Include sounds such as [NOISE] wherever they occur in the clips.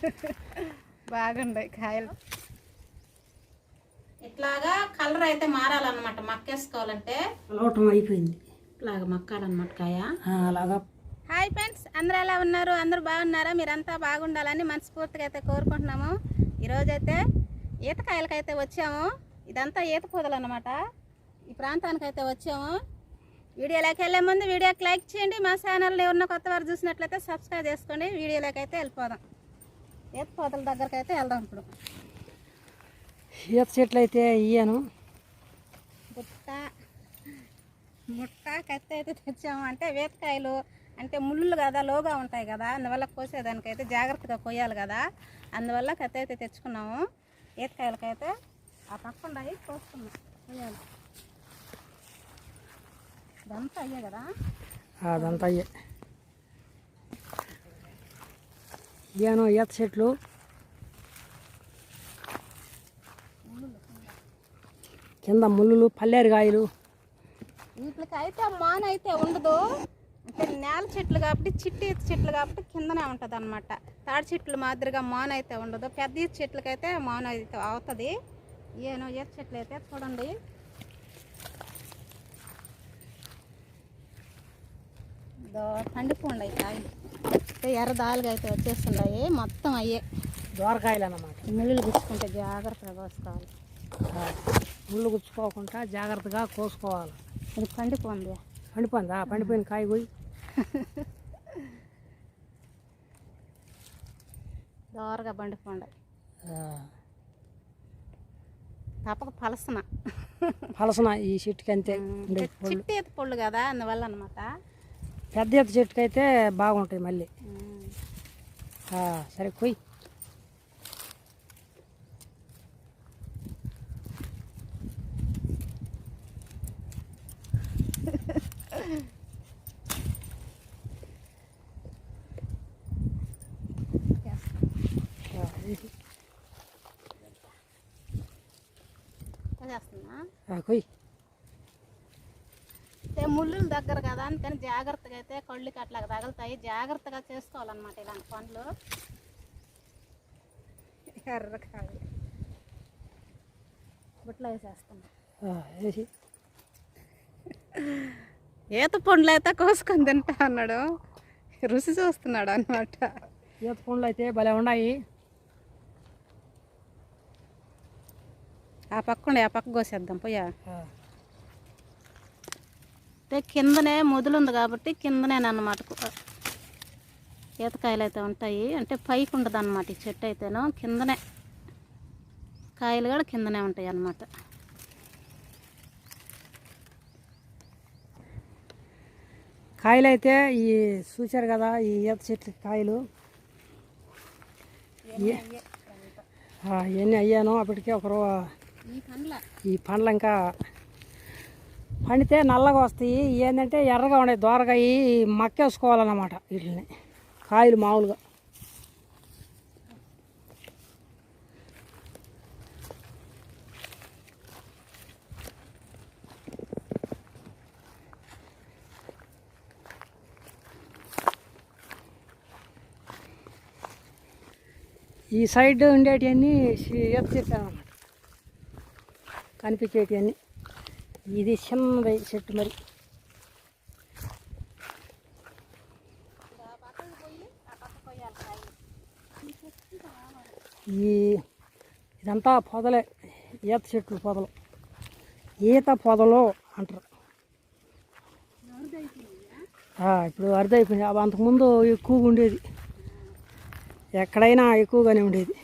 [LAUGHS] బాగుండే కాయలు. ఇట్లాగా కలర్ అయితే మారాలన్నమాట. మక్కేసుకోవాలంటే లోటం అయిపోయింది. ఇట్లాగా మక్కాలన్నమాట కాయ. ఆ, అలాగా. హాయ్ ఫ్రెండ్స్ అందరూ ఎలా ఉన్నారు? అందరూ బాగున్నారా? మీరంతా బాగుండాలని మనస్ఫూర్తిగా అయితే కోరుకుంటున్నాము. ఈరోజైతే ఈతకాయలకైతే వచ్చాము. ఇదంతా ఈత పొదలు అనమాట ఈ ప్రాంతానికి అయితే వచ్చాము. వీడియోలోకి వెళ్ళే ముందు వీడియోకి లైక్ చేయండి. మా ఛానల్ని ఎవరన్నా కొత్త వారు చూసినట్లయితే సబ్స్క్రైబ్ చేసుకోండి. వీడియోలోకి అయితే వెళ్ళిపోదాం. ఈత పొదల దగ్గరికి అయితే వెళ్దాం ఇప్పుడు. ఈత చెట్లు అయితే ఇయ్యాను. బుట్ట ముట్ట కత్తి అయితే తెచ్చాము. అంటే వేతకాయలు అంటే ముళ్ళు కదా లోగా ఉంటాయి కదా అందువల్ల కోసేదానికైతే జాగ్రత్తగా కొయ్యాలి కదా. అందువల్ల కత్తి అయితే తెచ్చుకున్నాము. ఈతకాయలకైతే ఆ పక్కన కోసుకున్నాం. కొయ్యాలి. ఇదంతా అయ్యే కదా? అదంతా అయ్యే. ధ్యానం ఈత చెట్లు. కింద ముళ్ళు పల్లేరుకాయలు వీటికి అయితే మాన అయితే ఉండదు. అంటే నేల చెట్లు కాబట్టి చిట్టి ఈత చెట్లు కాబట్టి కిందనే ఉంటుంది అనమాట తాడి చెట్లు మాదిరిగా మాన అయితే ఉండదు. పెద్ద ఈత చెట్లకైతే మాన అయితే అవుతుంది. ఏనో ఈత చెట్లు అయితే చూడండి. ఇదో పండిపోండాయి కాయలు అంటే ఎర్ర దాలుగా అయితే వచ్చేస్తున్నాయి మొత్తం అయ్యే. దోరకాయలు అన్నమాట. ముళ్ళు గుచ్చుకుంటే జాగ్రత్తగా కోసుకోవాలి. ముళ్ళు గుచ్చుకోకుండా జాగ్రత్తగా కోసుకోవాలి. ఇది పండిపోంది పండిపోయిందా? పండిపోయిన కాయ పోయి. దోరగా పండిపోండాయి తప్పక పలసన. పలసన ఈ చెట్టుకి అంతే. చిట్టి పళ్ళు కదా అందువల్ల అనమాట పెద్ద ఈత చెట్టుకి అయితే బాగుంటాయి మళ్ళీ సరే కొయ్యి. కొయ్యి. ముళ్ళు దగ్గర కదా అందుకని జాగ్రత్తగా అయితే కళ్ళుకి అట్లా తగులుతాయి. జాగ్రత్తగా చేసుకోవాలన్నమాట ఇలాంటి పనులు. ఎర్రకాయ బుట్లో వేసేస్తున్నా. ఆ, వేసి ఈత పండ్లు అయితే కోసుకొని తింటా అన్నాడు. రుచి చూస్తున్నాడు అనమాట ఈత పండ్లు అయితే భలే ఉన్నాయి. ఆ పక్క ఉండే ఆ పక్క కోసేద్దాం. పోయా? అంటే కిందనే మొదలుంది కాబట్టి కిందనే అన్నమాట. ఈతకాయలు అయితే ఉంటాయి. అంటే పైకి ఉండదు అనమాట ఈ చెట్టు అయితేనో. కిందనే కాయలు కూడా కిందనే ఉంటాయి అన్నమాట. కాయలు అయితే ఈ చూశారు కదా ఈ ఈత చెట్ల కాయలు? ఇవన్నీ అయ్యాను. అప్పటికే ఒక రో ఈ పండ్ల? ఈ పండ్లు ఇంకా పండితే నల్లగా వస్తాయి. ఏంటంటే ఎర్రగా ఉండే దోరగా మక్కేసుకోవాలన్నమాట వీటిని. కాయలు మామూలుగా. ఈ సైడ్ ఉండేటివన్నీ ఎత్తు చెట్లు అన్నమాట కనిపించేటివన్నీ. ఇది చిన్నది చెట్టు మరి. ఈ ఇదంతా పొదలే ఈత చెట్లు పొదలు. ఈత పొదలు అంటారు. ఇప్పుడు అరుదైపోయింది అవి అంతకుముందు ఎక్కువగా ఉండేది. ఎక్కడైనా ఎక్కువగానే ఉండేది.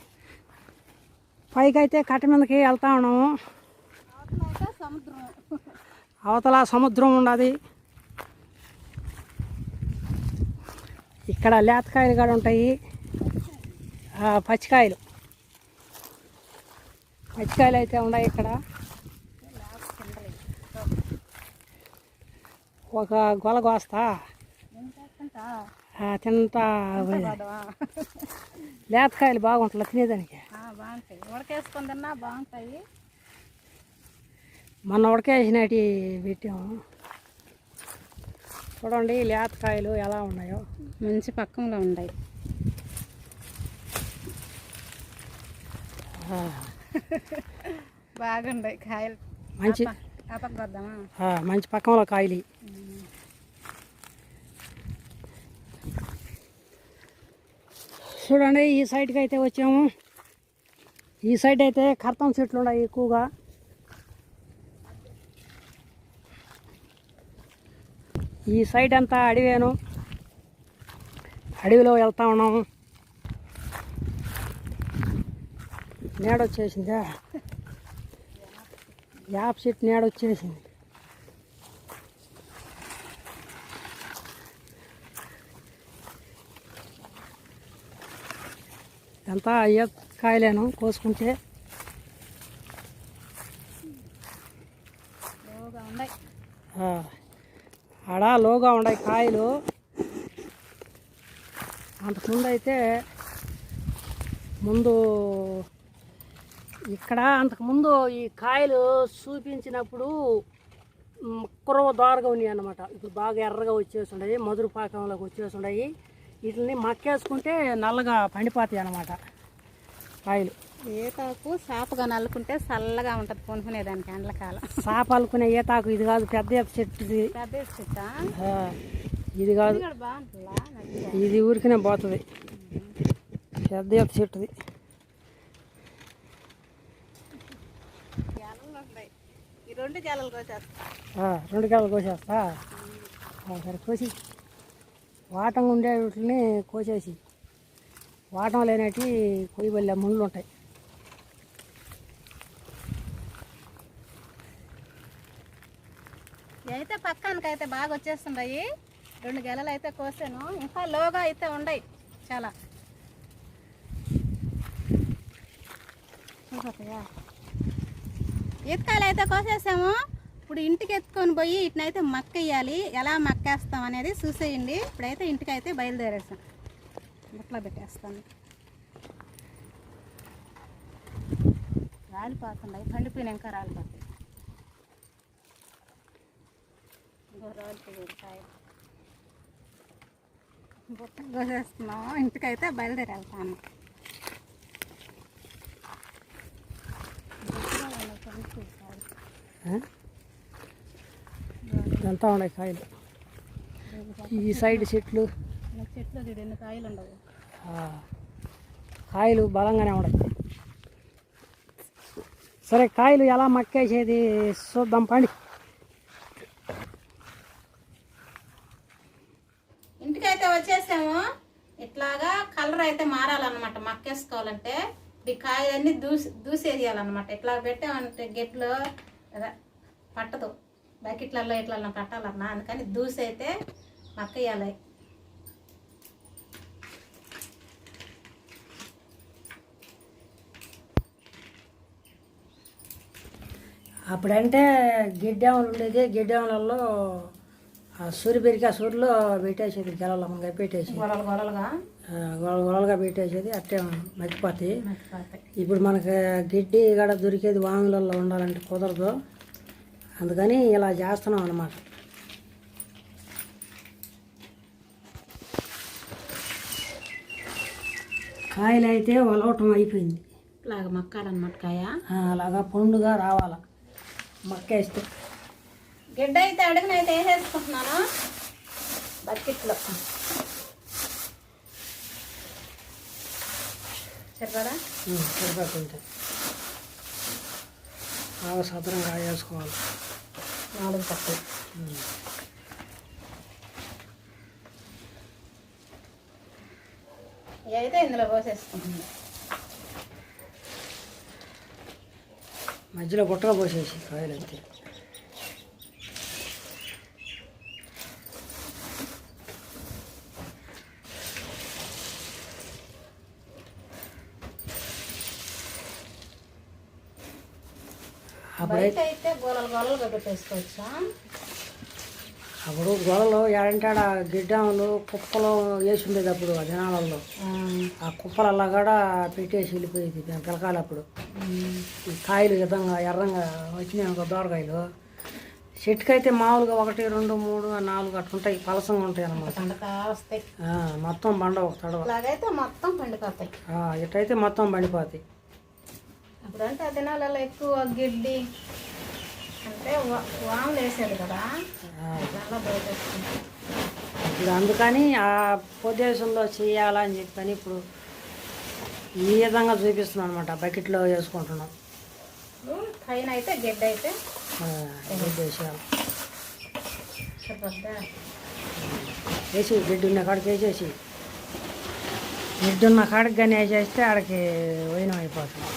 పైకి అయితే కట్ట మీదకి వెళ్తా ఉన్నాము. సముద్రం అవతల సముద్రం ఉండదు. ఇక్కడ లేతకాయలు కూడా ఉంటాయి. పచ్చికాయలు. పచ్చికాయలు అయితే ఉన్నాయి ఇక్కడ. ఒక గొల కోస్తా తింటా లేతకాయలు బాగుంటాయి తినేదానికి. బాగుంటాయి. ఉడకేసుకొని తిన్నా బాగుంటాయి. మొన్న ఉడకేసినటి పెట్టాము. చూడండి లేతకాయలు ఎలా ఉన్నాయో. మంచి పక్కంలో ఉన్నాయి. బాగుండాయి కాయలు. మంచి మంచి పక్కంలో కాయలు. చూడండి ఈ సైడ్కి అయితే వచ్చాము. ఈ సైడ్ అయితే కర్తం చెట్లు ఉన్నాయి ఎక్కువగా. ఈ సైడ్ అంతా అడవేను అడవిలో వెళ్తా ఉన్నాము నేడొచ్చేసిందా యాప్ సీట్ నేడొచ్చేసింది ఎంత వచ్చేసింది అయ్యే కాయలేను కోసుకుంటే లోగా ఉన్నాయి ఆ, ఆడ లోగా ఉన్నాయి కాయలు. అంతకుముందు అయితే ముందు ఇక్కడ అంతకుముందు ఈ కాయలు చూపించినప్పుడు కురవ దారుగా ఉన్నాయి అన్నమాట. ఇప్పుడు బాగా ఎర్రగా వచ్చేసి ఉన్నాయి మధుర పాకంలోకి వచ్చేసి ఉన్నాయి వీటిని మక్కేసుకుంటే నల్లగా పండిపోతాయి అన్నమాట కాయలు. ఏతాకు సాపగా నల్లుకుంటే చల్లగా ఉంటుంది కొనుక్కునేదానికి ఎండలకాలం సాపాలుకునే ఈతాకు ఇది కాదు పెద్ద చెట్టు ఇది. పెద్ద చెట్టా? ఆ, ఇది కాదు. ఇది బాగుంటుందా? ఊరికనే పోతుంది. పెద్ద ఈత చెట్టుది. జలలు ఉన్నాయి. ఈ రెండు జలలు కోసేస్తా. ఆ, రెండు కాయలు కోసేస్తా. ఆ, సరే కోసి. వాటం ఉండే వీటిని కోసేసి వాటం లేనటి కొయ్యబల్లె ముళ్ళు ఉంటాయి ఇవి అయితే పక్కానికి అయితే బాగా వచ్చేస్తున్నాయి రెండు గెలలు అయితే కోసాను. ఇంకా లోగా అయితే ఉండయి. చాలా. అయిపోతాయా ఈతకాయలు అయితే కోసేసాము. ఇప్పుడు ఇంటికి ఎత్తుకొని పోయి ఇటునైతే మక్క వేయాలి ఎలా మక్కేస్తాం అనేది చూసేయండి. ఇప్పుడైతే ఇంటికి అయితే బయలుదేరేసాం. ఇట్లా పెట్టేస్తాను. రాలిపోతున్నాయి. పండిపోయిన ఇంకా రాలిపోతాయి కోసేస్తున్నాం. ఇంటికైతే బయలుదేరి వెళ్తాను బుట్టలో ఉన్నాయి కాయలు. ఈ సైడ్ చెట్లు. చెట్లు చూడు ఎన్ని కాయలు ఉండవు. కాయలు బలంగానే ఉన్నాయి సరే కాయలు ఎలా మక్కేసేది చూద్దాం పండి ఇంటికైతే వచ్చేసాము ఇట్లాగా కలర్ అయితే మారాలన్నమాట మక్కేసుకోవాలంటే ఈ కాయలన్నీ దూసి దూసేయాలన్నమాట ఇట్లా పెట్టామంటే గెట్లో పట్టదు. బకెట్లలో ఇట్లా పట్టాలన్నా అందుకని దూసి అయితే మక్కేయాలి అప్పుడంటే గిడ్డాములు ఉండేది గిడ్డాములలో ఆ సూరి పెరిగి ఆ సూరిలో పెట్టేసేది గెలలమ్మగా పెట్టేసి గొడవలు గొడవలుగా గొడవ గొడవలుగా పెట్టేసేది అట్టే మర్చిపోతాయి. ఇప్పుడు మనకి గిడ్డి గడ దొరికేది వాములలో ఉండాలంటే కుదరదు. అందుకని ఇలా చేస్తున్నాం అన్నమాట. కాయలు అయితే ఒలవటం అయిపోయింది. ఇట్లాగ మక్కాలన్నమాట కాయ. అలాగా పండుగా రావాల. మక్కేస్తే. గిడ్డ అయితే అడుగున అయితే వేసేసుకుంటున్నాను బకెట్లో. సరిపడా? ఉం, సరిపోతుంది బాగా సదరంగా వేసుకోవాలి నాలుగు. ఇవి అయితే ఇందులో పోసేసుకుంటుంది మధ్యలో గుట్టగా పోసేసి కాయలు అయితే బయట అయితే గోలలు గోలలుగా పెట్టేసుకోవచ్చా అప్పుడు గొడవలు ఏడంటాడ గిడ్డాములు కుప్పలు వేసి ఉండేది అప్పుడు ఆ జనాలలో. ఆ. కుప్పలల్లా కూడా పెట్టేసి వెళ్ళిపోయేది మేము పిలకాలి అప్పుడు. ఈ కాయలు విధంగా ఎర్రంగా వచ్చినాయి ఒక దోరకాయలు. చెట్టుకైతే మామూలుగా ఒకటి రెండు మూడు నాలుగు అట్లా ఉంటాయి పలసంగా ఉంటాయి అన్నమాట. మొత్తం బండ ఒక తడవ. మొత్తం పండిపోతాయి. ఇటైతే మొత్తం బండిపోతాయి ఇప్పుడంటే ఆ దినాలలో ఎక్కువ గిడ్డి అంటే వాములు వేసేది కదా. దానిలో బయటేసుకుంటాం ఇప్పుడు అందుకని ఆ ప్రదేశంలో చేయాలని చెప్పని ఇప్పుడు ఈ విధంగా చూపిస్తున్నాం అనమాట బకెట్లో వేసుకుంటున్నాం. పైన అయితే గిడ్డ అయితే వేసి గిడ్డు ఉన్న కాడికి వేసేసి గిడ్డు ఉన్న కాడికి కానీ వేసేస్తే ఆడికి వైనం అయిపోతుంది.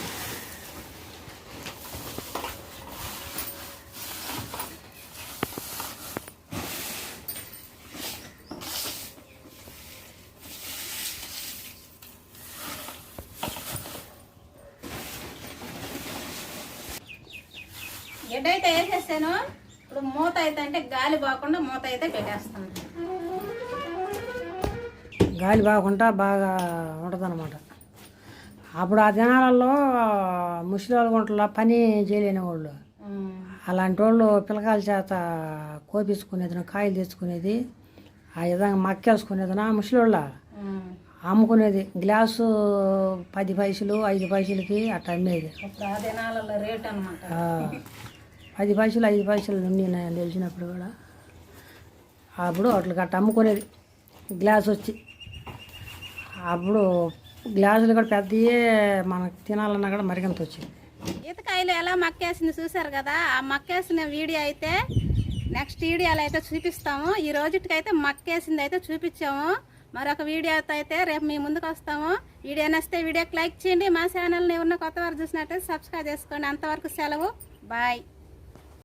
గిడ్డ అయితే వేసేసాను ఇప్పుడు మూత అయితే అంటే గాలి పోకుండా మూత అయితే పెట్టేస్తాను. గాలి బాగుంటా బాగా ఉంటుంది అప్పుడు ఆ దినాలలో ముసలి గుంటలో పని చేయలేని వాళ్ళు. అలాంటి వాళ్ళు పిల్లకాయల చేత కోపించుకునేది కాయలు తెచ్చుకునేది ఆ విధంగా మక్కేసుకునేది నా ముసలిళ్ళ ఉమ్. అమ్ముకునేది. గ్లాసు పది పైసలు ఐదు పైసలకి అట్లా అమ్మేది. రేట్ అనమాట పది పైసలు ఐదు పైసలు నుండి నేను తెలిసినప్పుడు కూడా అప్పుడు అట్లా గట్ట అమ్ముకునేది. గ్లాస్ వచ్చి. అప్పుడు గ్లాసులు కూడా పెద్దయే మనకు తినాలన్నా కూడా మరిగంత వచ్చింది. ఈతకాయలు ఎలా మక్కేసింది చూసారు కదా? ఆ మక్కేసిన వీడియో అయితే నెక్స్ట్ వీడియోలో అయితే చూపిస్తాము. ఈ రోజుటికైతే మక్కేసింది అయితే చూపించాము. మరొక వీడియోతో అయితే రేపు మీ ముందుకు వస్తాము. వీడియో నచ్చితే వీడియోకి లైక్ చేయండి. మా ఛానల్ని ఉన్న కొత్త వారు చూసినట్టయితే సబ్స్క్రైబ్ చేసుకోండి. అంతవరకు సెలవు. బాయ్.